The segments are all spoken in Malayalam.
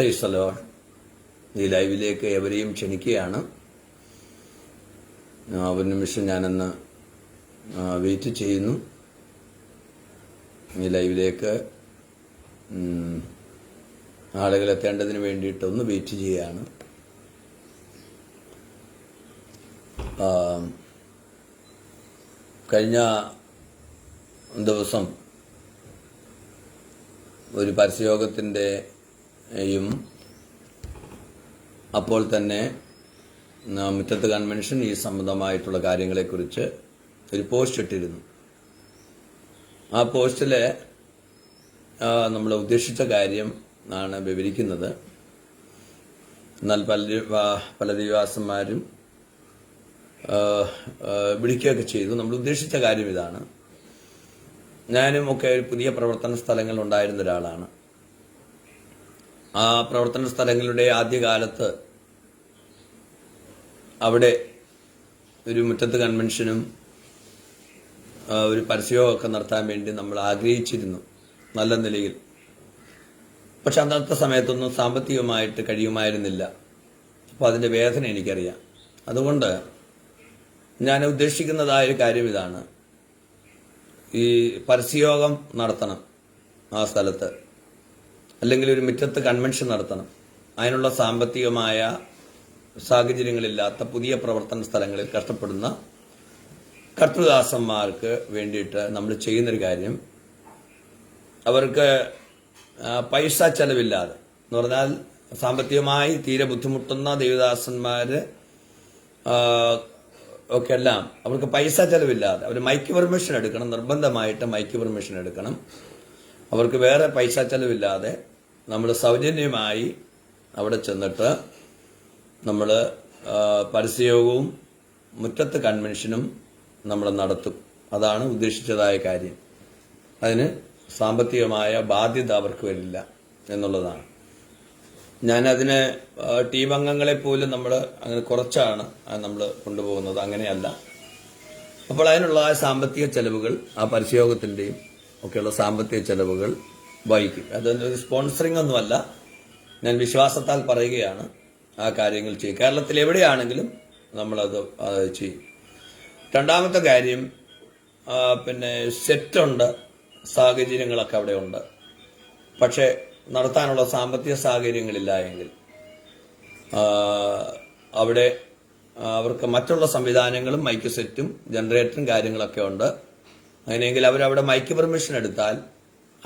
പ്രൈസലോ ഈ ലൈവിലേക്ക് എവരെയും ക്ഷണിക്കുകയാണ്. ഒരു നിമിഷം ഞാനൊന്ന് വെയിറ്റ് ചെയ്യുന്നു. ഈ ലൈവിലേക്ക് ആളുകൾ എത്തേണ്ടതിന് വേണ്ടിയിട്ടൊന്ന് വെയിറ്റ് ചെയ്യുകയാണ്. കഴിഞ്ഞ ദിവസം ഒരു പരസ്യയോഗത്തിന്റെയും അപ്പോൾ തന്നെ മുറ്റത്ത് കൺവെൻഷൻ ഈ സംബന്ധമായിട്ടുള്ള കാര്യങ്ങളെക്കുറിച്ച് ഒരു പോസ്റ്റ് ഇട്ടിരുന്നു. ആ പോസ്റ്റിൽ നമ്മൾ ഉദ്ദേശിച്ച കാര്യം ആണ് വിവരിക്കുന്നത്. എന്നാൽ പല പല ദിവാസന്മാരും വിളിക്കുകയൊക്കെ ചെയ്തു. നമ്മൾ ഉദ്ദേശിച്ച കാര്യം ഇതാണ്. ഞാനും ഒക്കെ ഒരു പുതിയ പ്രവർത്തന സ്ഥലങ്ങൾ ഉണ്ടായിരുന്ന ഒരാളാണ്. ആ പ്രവർത്തന സ്ഥലങ്ങളുടെ ആദ്യകാലത്ത് അവിടെ ഒരു മുറ്റത്ത് കൺവെൻഷനും ഒരു പരസ്യവുമൊക്കെ നടത്താൻ വേണ്ടി നമ്മൾ ആഗ്രഹിച്ചിരുന്നു നല്ല നിലയിൽ. പക്ഷെ അന്നത്തെ സമയത്തൊന്നും സാമ്പത്തികമായിട്ട് കഴിയുമായിരുന്നില്ല. അപ്പോൾ അതിന്റെ വേദന എനിക്കറിയാം. അതുകൊണ്ട് ഞാൻ ഉദ്ദേശിക്കുന്നതായ ഒരു കാര്യം ഇതാണ്. ഈ പരസ്യയോഗം നടത്തണം ആ സ്ഥലത്ത്. അല്ലെങ്കിൽ ഒരു മുറ്റത്ത് കൺവെൻഷൻ നടത്തണം. അതിനുള്ള സാമ്പത്തികമായ സാഹചര്യങ്ങളില്ലാത്ത പുതിയ പ്രവർത്തന സ്ഥലങ്ങളിൽ കഷ്ടപ്പെടുന്ന കർത്തൃദാസന്മാർക്ക് വേണ്ടിയിട്ട് നമ്മൾ ചെയ്യുന്നൊരു കാര്യം. അവർക്ക് പൈസ ചെലവില്ലാതെ എന്ന് പറഞ്ഞാൽ സാമ്പത്തികമായി തീരെ ബുദ്ധിമുട്ടുന്ന ദേവദാസന്മാർ ഒക്കെ എല്ലാം അവർക്ക് പൈസ ചെലവില്ലാതെ അവർ മൈക്ക് പെർമിഷൻ എടുക്കണം നിർബന്ധമായിട്ട് മൈക്ക് പെർമിഷൻ എടുക്കണം. അവർക്ക് വേറെ പൈസ ചെലവില്ലാതെ നമ്മൾ സൗജന്യമായി അവിടെ ചെന്നിട്ട് നമ്മൾ പരസ്യയോഗവും മുറ്റത്ത് കൺവെൻഷനും നമ്മൾ നടത്തും. അതാണ് ഉദ്ദേശിച്ചതായ കാര്യം. അതിന് സാമ്പത്തികമായ ബാധ്യത അവർക്ക് വരില്ല എന്നുള്ളതാണ്. ഞാനതിന് ടീം അംഗങ്ങളെ പോലും നമ്മൾ അങ്ങനെ കുറച്ചാണ് നമ്മൾ കൊണ്ടുപോകുന്നത്. അങ്ങനെയല്ല. അപ്പോൾ അതിനുള്ള സാമ്പത്തിക ചെലവുകൾ ആ പരിശയോഗത്തിന്റെയും ഒക്കെയുള്ള സാമ്പത്തിക ചെലവുകൾ വഹിക്കും. അതൊരു സ്പോൺസറിംഗ് ഒന്നുമല്ല. ഞാൻ വിശ്വാസത്താൽ പറയുകയാണ് ആ കാര്യങ്ങൾ ചെയ്യും. കേരളത്തിൽ എവിടെയാണെങ്കിലും നമ്മളത് ചെയ്യും. രണ്ടാമത്തെ കാര്യം പിന്നെ സെറ്റുണ്ട് സാഹചര്യങ്ങളൊക്കെ അവിടെ ഉണ്ട്. പക്ഷേ നടത്താനുള്ള സാമ്പത്തിക സാഹചര്യങ്ങളില്ല എങ്കിൽ അവിടെ അവർക്ക് മറ്റുള്ള സംവിധാനങ്ങളും മൈക്ക് സെറ്റും ജനറേറ്ററും കാര്യങ്ങളൊക്കെ ഉണ്ട്. അങ്ങനെയെങ്കിൽ അവരവിടെ മൈക്ക് പെർമിഷൻ എടുത്താൽ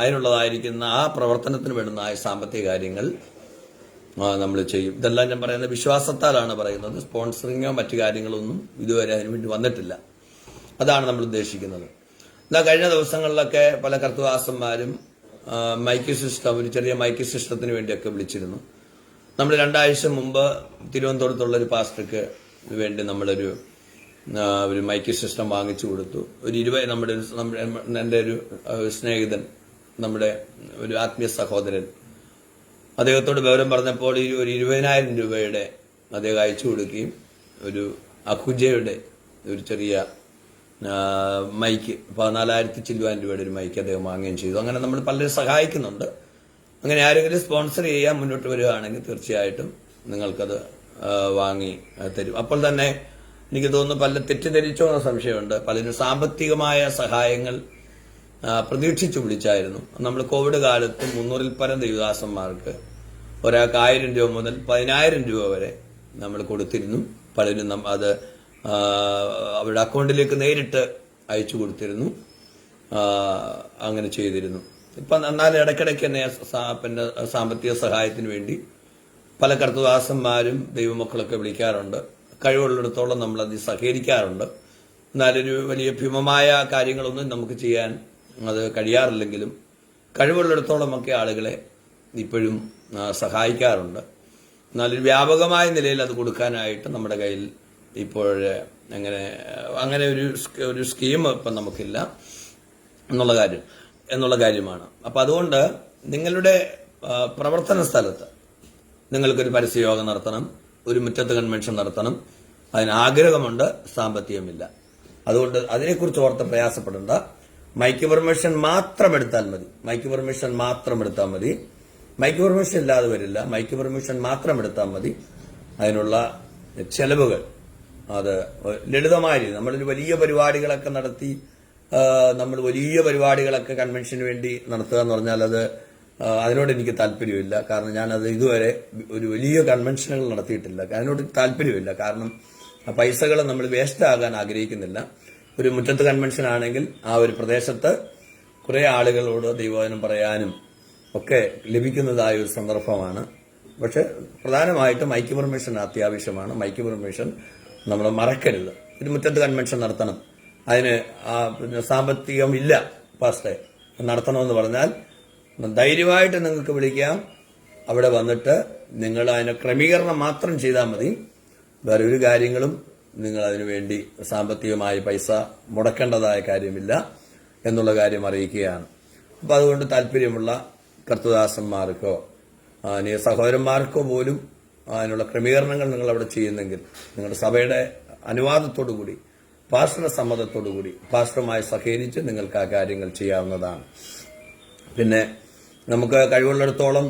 അതിനുള്ളതായിരിക്കുന്ന ആ പ്രവർത്തനത്തിന് വേണ്ടുന്ന ആ സാമ്പത്തിക കാര്യങ്ങൾ നമ്മൾ ചെയ്യും. ഇതെല്ലാം ഞാൻ പറയുന്നത് വിശ്വാസത്താലാണ് പറയുന്നത്. സ്പോൺസറിങ്ങോ മറ്റു കാര്യങ്ങളൊന്നും ഇതുവരെ അതിനു വേണ്ടി വന്നിട്ടില്ല. അതാണ് നമ്മൾ ഉദ്ദേശിക്കുന്നത്. എന്നാൽ കഴിഞ്ഞ ദിവസങ്ങളിലൊക്കെ പല കർത്തവാസന്മാരും മൈക്ക് സിസ്റ്റം ഒരു ചെറിയ മൈക്ക് സിസ്റ്റത്തിന് വേണ്ടിയൊക്കെ വിളിച്ചിരുന്നു. നമ്മൾ രണ്ടാഴ്ച മുമ്പ് തിരുവനന്തപുരത്തുള്ള ഒരു പാസ്റ്റർക്ക് വേണ്ടി നമ്മളൊരു ഒരു മൈക്ക് സിസ്റ്റം വാങ്ങിച്ചു കൊടുത്തു. ഒരു ഇരുപത് നമ്മുടെ ഒരു എന്റെ ഒരു സ്നേഹിതൻ നമ്മുടെ ഒരു ആത്മീയ സഹോദരൻ. അദ്ദേഹത്തോട് വിവരം പറഞ്ഞപ്പോൾ ഒരു ഇരുപതിനായിരം രൂപയുടെ അദ്ദേഹം അയച്ചു കൊടുക്കുകയും ഒരു അഖുജയുടെ ഒരു ചെറിയ മൈക്ക് പതിനാലായിരത്തി ചില്ലുവാൻ രൂപയുടെ ഒരു മൈക്ക് അദ്ദേഹം വാങ്ങുകയും ചെയ്തു. അങ്ങനെ നമ്മൾ പലരും സഹായിക്കുന്നുണ്ട്. അങ്ങനെ ആരെങ്കിലും സ്പോൺസർ ചെയ്യാൻ മുന്നോട്ട് വരികയാണെങ്കിൽ തീർച്ചയായിട്ടും നിങ്ങൾക്കത് വാങ്ങി തരും. അപ്പോൾ തന്നെ എനിക്ക് തോന്നുന്നു പല തെറ്റിദ്ധരിച്ചോ എന്ന സംശയമുണ്ട്. പലരും സാമ്പത്തികമായ സഹായങ്ങൾ പ്രതീക്ഷിച്ചു വിളിച്ചായിരുന്നു. നമ്മൾ കോവിഡ് കാലത്ത് മുന്നൂറിൽ പരം ദേവദാസന്മാർക്ക് ഒരാൾക്ക് ആയിരം രൂപ മുതൽ പതിനായിരം രൂപ വരെ നമ്മൾ കൊടുത്തിരുന്നു. പലരും അത് അവരുടെ അക്കൗണ്ടിലേക്ക് നേരിട്ട് അയച്ചു കൊടുത്തിരുന്നു. അങ്ങനെ ചെയ്തിരുന്നു. ഇപ്പം എന്നാൽ ഇടയ്ക്കിടയ്ക്ക് തന്നെ പിന്നെ സാമ്പത്തിക സഹായത്തിന് വേണ്ടി പല കർത്തദാസന്മാരും ദൈവമക്കളൊക്കെ വിളിക്കാറുണ്ട്. കഴിവുള്ളിടത്തോളം നമ്മൾ അത് സഹകരിക്കാറുണ്ട്. എന്നാലൊരു വലിയ ഭീമമായ കാര്യങ്ങളൊന്നും നമുക്ക് ചെയ്യാൻ അത് കഴിയാറില്ലെങ്കിലും കഴിവുള്ളിടത്തോളമൊക്കെ ആളുകളെ ഇപ്പോഴും സഹായിക്കാറുണ്ട്. എന്നാലൊരു വ്യാപകമായ നിലയിൽ അത് കൊടുക്കാനായിട്ട് നമ്മുടെ കയ്യിൽ ഇപ്പോൾ അങ്ങനെ അങ്ങനെ ഒരു ഒരു സ്കീം ഇപ്പം നമുക്കില്ല എന്നുള്ള കാര്യം എന്നുള്ള കാര്യമാണ്. അപ്പം അതുകൊണ്ട് നിങ്ങളുടെ പ്രവർത്തന സ്ഥലത്ത് നിങ്ങൾക്കൊരു പരസ്യയോഗം നടത്തണം. ഒരു മുറ്റത്ത് കൺവെൻഷൻ നടത്തണം. അതിന് ആഗ്രഹമുണ്ട് സാമ്പത്തികമില്ല. അതുകൊണ്ട് അതിനെക്കുറിച്ച് ഓർത്ത് പ്രയാസപ്പെടേണ്ട. മൈക്ക് പെർമിഷൻ മാത്രം എടുത്താൽ മതി. മൈക്ക് പെർമിഷൻ മാത്രം എടുത്താൽ മതി. മൈക്ക് പെർമിഷൻ ഇല്ലാതെ വരില്ല. മൈക്ക് പെർമിഷൻ മാത്രം എടുത്താൽ മതി. അതിനുള്ള ചെലവുകൾ അത് ലളിതമായ രീതി നമ്മളൊരു വലിയ പരിപാടികളൊക്കെ നടത്തി നമ്മൾ വലിയ പരിപാടികളൊക്കെ കൺവെൻഷന് വേണ്ടി നടത്തുക എന്ന് പറഞ്ഞാൽ അത് അതിനോട് എനിക്ക് താല്പര്യമില്ല. കാരണം ഞാനത് ഇതുവരെ ഒരു വലിയ കൺവെൻഷനുകൾ നടത്തിയിട്ടില്ല. അതിനോട് താല്പര്യമില്ല. കാരണം ആ പൈസകൾ നമ്മൾ വേസ്റ്റ് ആകാൻ ആഗ്രഹിക്കുന്നില്ല. ഒരു മുറ്റത്ത് കൺവെൻഷൻ ആണെങ്കിൽ ആ ഒരു പ്രദേശത്ത് കുറെ ആളുകളോട് ദൈവവചനം പറയാനും ഒക്കെ ലഭിക്കുന്നതായ ഒരു സന്ദർഭമാണ്. പക്ഷെ പ്രധാനമായിട്ടും മൈക്ക് പെർമിഷൻ അത്യാവശ്യമാണ്. മൈക്ക് പെർമിഷൻ നമ്മൾ മറക്കരുത്. ഒരു മുറ്റത്ത് കൺവെൻഷൻ നടത്തണം. അതിന് സാമ്പത്തികം ഇല്ല പാസ്റ്റേ നടത്തണമെന്ന് പറഞ്ഞാൽ ധൈര്യമായിട്ട് നിങ്ങൾക്ക് വിളിക്കാം. അവിടെ വന്നിട്ട് നിങ്ങൾ അതിന് ക്രമീകരണം മാത്രം ചെയ്താൽ മതി. വേറെ ഒരു കാര്യങ്ങളും നിങ്ങൾ അതിനു വേണ്ടി സാമ്പത്തികമായി പൈസ മുടക്കേണ്ടതായ കാര്യമില്ല എന്നുള്ള കാര്യം അറിയിക്കുകയാണ്. അപ്പോൾ അതുകൊണ്ട് താല്പര്യമുള്ള കർത്തദാസന്മാർക്കോ ഇനി സഹോദരന്മാർക്കോ പോലും അതിനുള്ള ക്രമീകരണങ്ങൾ നിങ്ങൾ അവിടെ ചെയ്യുന്നെങ്കിൽ നിങ്ങളുടെ സഭയുടെ അനുവാദത്തോടു കൂടി പാസ്റ്ററുടെ സമ്മതത്തോടു കൂടി പാസ്റ്ററുമായി സഹകരിച്ച് നിങ്ങൾക്ക് ആ കാര്യങ്ങൾ ചെയ്യാവുന്നതാണ്. പിന്നെ നമുക്ക് കഴിവുള്ളിടത്തോളം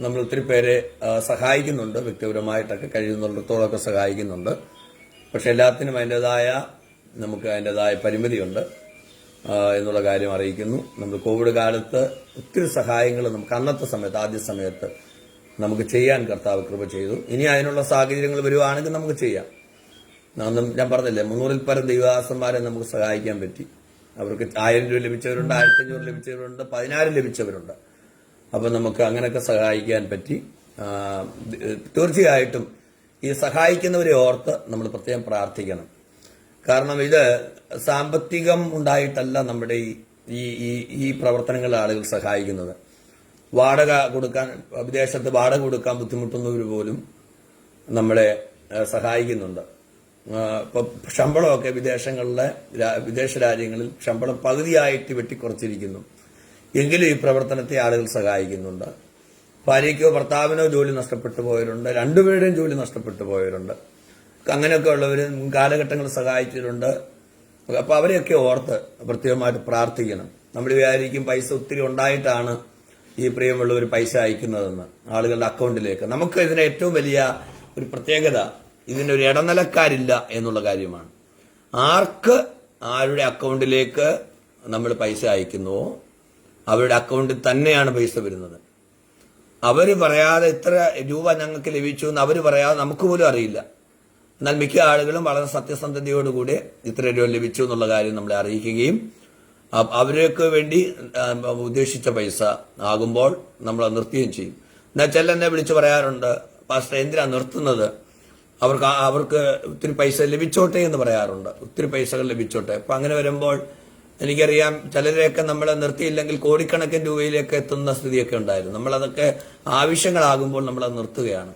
നമ്മൾ ഒത്തിരി പേരെ സഹായിക്കുന്നുണ്ട്. വ്യക്തിപരമായിട്ടൊക്കെ കഴിയുന്നിടത്തോളമൊക്കെ സഹായിക്കുന്നുണ്ട്. പക്ഷെ എല്ലാത്തിനും അതിന്റെതായ നമുക്ക് അതിന്റെതായ പരിമിതിയുണ്ട് എന്നുള്ള കാര്യം അറിയിക്കുന്നു. നമ്മൾ കോവിഡ് കാലത്ത് ഒത്തിരി സഹായങ്ങൾ നമുക്ക് അന്നത്തെ സമയത്ത് ആദ്യ സമയത്ത് നമുക്ക് ചെയ്യാൻ കർത്താവ് കൃപ ചെയ്തു. ഇനി അതിനുള്ള സാഹചര്യങ്ങൾ വരുവാണെങ്കിൽ നമുക്ക് ചെയ്യാം. ഞാൻ പറഞ്ഞില്ലേ മുന്നൂറിൽ പരം ദൈവദാസന്മാരെ നമുക്ക് സഹായിക്കാൻ പറ്റി. അവർക്ക് ആയിരം രൂപ ലഭിച്ചവരുണ്ട് ആയിരത്തി അഞ്ഞൂറ് ലഭിച്ചവരുണ്ട് പതിനായിരം ലഭിച്ചവരുണ്ട്. അപ്പം നമുക്ക് അങ്ങനെയൊക്കെ സഹായിക്കാൻ പറ്റി. തീർച്ചയായിട്ടും ഈ സഹായിക്കുന്നവരെ ഓർത്ത് നമ്മൾ പ്രത്യേകം പ്രാർത്ഥിക്കണം. കാരണം ഇത് സാമ്പത്തികം ഉണ്ടായിട്ടല്ല നമ്മുടെ ഈ ഈ- ഈ പ്രവർത്തനങ്ങൾ ആളുകൾ സഹായിക്കുന്നത്. വാടക കൊടുക്കാൻ വിദേശത്ത് വാടക കൊടുക്കാൻ ബുദ്ധിമുട്ടുന്നവർ പോലും നമ്മളെ സഹായിക്കുന്നുണ്ട്. ഇപ്പൊ ശമ്പളമൊക്കെ വിദേശങ്ങളിലെ വിദേശ രാജ്യങ്ങളിൽ ശമ്പളം പകുതിയായിട്ട് വെട്ടിക്കുറച്ചിരിക്കുന്നു. എങ്കിലും ഈ പ്രവർത്തനത്തെ ആളുകൾ സഹായിക്കുന്നുണ്ട്. ഭാര്യയ്ക്കോ ഭർത്താവിനോ ജോലി നഷ്ടപ്പെട്ടു പോയവരുണ്ട്. രണ്ടുപേരുടെയും ജോലി നഷ്ടപ്പെട്ടു പോയവരുണ്ട്. അങ്ങനെയൊക്കെ ഉള്ളവർ കാലഘട്ടങ്ങൾ സഹായിച്ചിട്ടുണ്ട്. അപ്പോൾ അവരെയൊക്കെ ഓർത്ത് പ്രത്യേകമായിട്ട് പ്രാർത്ഥിക്കണം. നമ്മൾ വിചാരിക്കും പൈസ ഒത്തിരി ഉണ്ടായിട്ടാണ് ഈ പ്രിയമുള്ളവർ പൈസ അയക്കുന്നതെന്ന് ആളുകളുടെ അക്കൗണ്ടിലേക്ക്. നമുക്ക് ഇതിന് ഏറ്റവും വലിയ ഒരു പ്രത്യേകത ഇതിനൊരു ഇടനിലക്കാരില്ല എന്നുള്ള കാര്യമാണ്. ആർക്ക് ആരുടെ അക്കൗണ്ടിലേക്ക് നമ്മൾ പൈസ അയക്കുന്നുവോ അവരുടെ അക്കൗണ്ടിൽ തന്നെയാണ് പൈസ വരുന്നത്. അവർ പറയാതെ ഇത്ര രൂപ ഞങ്ങൾക്ക് ലഭിച്ചു എന്ന് അവർ പറയാതെ നമുക്ക് പോലും അറിയില്ല. എന്നാൽ മിക്ക ആളുകളും വളരെ സത്യസന്ധതയോടുകൂടി ഇത്ര രൂപ ലഭിച്ചു എന്നുള്ള കാര്യം നമ്മളെ അറിയിക്കുകയും അവർക്ക് വേണ്ടി ഉദ്ദേശിച്ച പൈസ ആകുമ്പോൾ നമ്മൾ നിർത്തുകയും ചെയ്യും. എന്നാൽ ചില എന്നെ വിളിച്ച് പറയാറുണ്ട് പാസ്റ്റർ എന്തിനാണ് നിർത്തുന്നത്? അവർക്ക് അവർക്ക് ഒത്തിരി പൈസ ലഭിച്ചോട്ടെ എന്ന് പറയാറുണ്ട്. ഒത്തിരി പൈസകൾ ലഭിച്ചോട്ടെ. അപ്പൊ അങ്ങനെ വരുമ്പോൾ എനിക്കറിയാം ചിലരെയൊക്കെ നമ്മൾ നിർത്തിയില്ലെങ്കിൽ കോടിക്കണക്കിന് രൂപയിലേക്ക് എത്തുന്ന സ്ഥിതിയൊക്കെ ഉണ്ടായിരുന്നു. നമ്മളതൊക്കെ ആവശ്യങ്ങളാകുമ്പോൾ അത് നിർത്തുകയാണ്.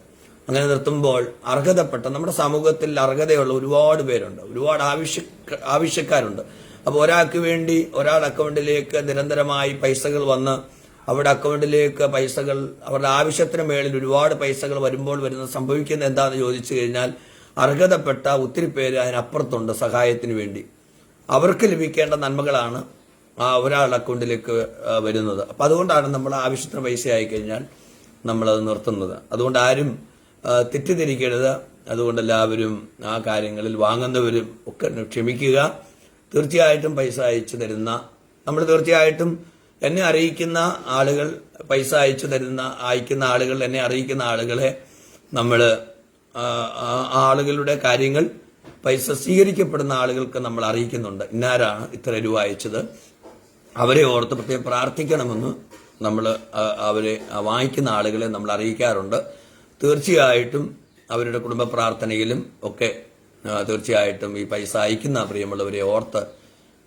അങ്ങനെ നിർത്തുമ്പോൾ അർഹതപ്പെട്ട നമ്മുടെ സമൂഹത്തിൽ അർഹതയുള്ള ഒരുപാട് പേരുണ്ട്. ഒരുപാട് ആവശ്യ ആവശ്യക്കാരുണ്ട്. അപ്പോൾ ഒരാൾക്ക് വേണ്ടി ഒരാൾ അക്കൗണ്ടിലേക്ക് നിരന്തരമായി പൈസകൾ വന്ന് അവരുടെ അക്കൗണ്ടിലേക്ക് പൈസകൾ അവരുടെ ആവശ്യത്തിന് മേളിൽ ഒരുപാട് പൈസകൾ വരുമ്പോൾ വരുന്ന സംഭവിക്കുന്നത് എന്താണെന്ന് ചോദിച്ചു കഴിഞ്ഞാൽ അർഹതപ്പെട്ട ഒത്തിരി പേര് അതിനപ്പുറത്തുണ്ട് സഹായത്തിന് വേണ്ടി. അവർക്ക് ലഭിക്കേണ്ട നന്മകളാണ് ആ ഒരാളുടെ അക്കൗണ്ടിലേക്ക് വരുന്നത്. അപ്പം അതുകൊണ്ടാണ് നമ്മൾ ആവശ്യത്തിന് പൈസ ആയി കഴിഞ്ഞാൽ നമ്മളത് നിർത്തുന്നത്. അതുകൊണ്ട് ആരും തെറ്റിദ്ധരിക്കരുത്. അതുകൊണ്ട് എല്ലാവരും ആ കാര്യങ്ങളിൽ വാങ്ങുന്നവരും ഒക്കെ ക്ഷമിക്കുക. തീർച്ചയായിട്ടും പൈസ അയച്ചു തരുന്ന നമ്മൾ തീർച്ചയായിട്ടും എന്നെ അറിയിക്കുന്ന ആളുകൾ പൈസ അയച്ചു തരുന്ന അയക്കുന്ന ആളുകൾ എന്നെ അറിയിക്കുന്ന ആളുകളെ നമ്മൾ ആളുകളുടെ കാര്യങ്ങൾ പൈസ സ്വീകരിക്കപ്പെടുന്ന ആളുകൾക്ക് നമ്മൾ അറിയിക്കുന്നുണ്ട്. ഇന്നാരാണ് ഇത്ര രൂപ അയച്ചത്? അവരെ ഓർത്ത് പ്രത്യേകം പ്രാർത്ഥിക്കണമെന്ന് നമ്മൾ അവരെ വാങ്ങിക്കുന്ന ആളുകളെ നമ്മൾ അറിയിക്കാറുണ്ട്. തീർച്ചയായിട്ടും അവരുടെ കുടുംബ പ്രാർത്ഥനയിലും ഒക്കെ തീർച്ചയായിട്ടും ഈ പൈസ അയക്കുന്ന പ്രിയമുള്ളവരെ ഓർത്ത്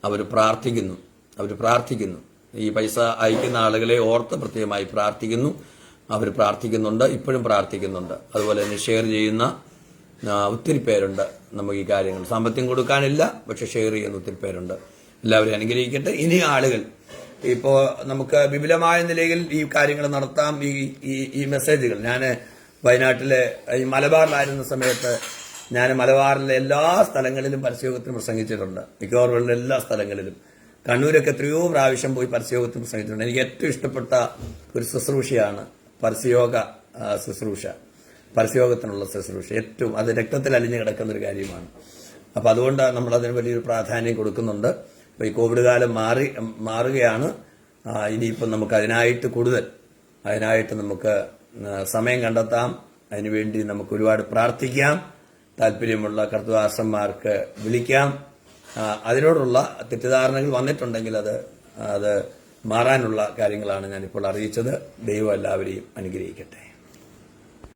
അവർ പ്രാർത്ഥിക്കുന്നു. അവർ പ്രാർത്ഥിക്കുന്നു. ഈ പൈസ അയക്കുന്ന ആളുകളെ ഓർത്ത് പ്രത്യേകമായി പ്രാർത്ഥിക്കുന്നു. അവർ പ്രാർത്ഥിക്കുന്നുണ്ട് ഇപ്പോഴും പ്രാർത്ഥിക്കുന്നുണ്ട്. അതുപോലെ തന്നെ ഷെയർ ചെയ്യുന്ന ഒത്തിരി പേരുണ്ട് നമുക്ക് ഈ കാര്യങ്ങൾ. സാമ്പത്തികം കൊടുക്കാനില്ല പക്ഷെ ഷെയർ ചെയ്യുന്ന ഒത്തിരി പേരുണ്ട്. എല്ലാവരും അനുഗ്രഹിക്കട്ടെ. ഇനി ആളുകൾ. ഇപ്പോൾ നമുക്ക് വിപുലമായ നിലയിൽ ഈ കാര്യങ്ങൾ നടത്താം. ഈ ഈ ഈ മെസ്സേജുകൾ ഞാൻ വയനാട്ടിലെ ഈ മലബാറിലായിരുന്ന സമയത്ത് ഞാൻ മലബാറിലെ എല്ലാ സ്ഥലങ്ങളിലും പരസ്യയോഗത്തിന് പ്രസംഗിച്ചിട്ടുണ്ട്. മിക്കവാറും എല്ലാ സ്ഥലങ്ങളിലും. കണ്ണൂരൊക്കെ എത്രയോ പ്രാവശ്യം പോയി പരസ്യയോഗത്തിന് പ്രസംഗിച്ചിട്ടുണ്ട്. എനിക്ക് ഏറ്റവും ഇഷ്ടപ്പെട്ട ഒരു ശുശ്രൂഷയാണ് പരസ്യയോഗ ശുശ്രൂഷ. പരസ്യയോഗത്തിനുള്ള ശുശ്രൂഷ. ഏറ്റവും അത് രക്തത്തിൽ അലിഞ്ഞു കിടക്കുന്ന ഒരു കാര്യമാണ്. അപ്പോൾ അതുകൊണ്ട് നമ്മൾ അതിന് വലിയൊരു പ്രാധാന്യം കൊടുക്കുന്നുണ്ട്. ഈ കോവിഡ് കാലം മാറി മാറുകയാണ്. ഇനിയിപ്പം നമുക്ക് അതിനായിട്ട് കൂടുതൽ അതിനായിട്ട് നമുക്ക് സമയം കണ്ടെത്താം. അതിനുവേണ്ടി നമുക്ക് ഒരുപാട് പ്രാർത്ഥിക്കാം. താല്പര്യമുള്ള കർത്തവാസന്മാർക്ക് വിളിക്കാം. അതിനോടുള്ള തെറ്റിദ്ധാരണകൾ വന്നിട്ടുണ്ടെങ്കിൽ അത് അത് മാറാനുള്ള കാര്യങ്ങളാണ് ഞാനിപ്പോൾ അറിയിച്ചത്. ദൈവം എല്ലാവരെയും അനുഗ്രഹിക്കട്ടെ.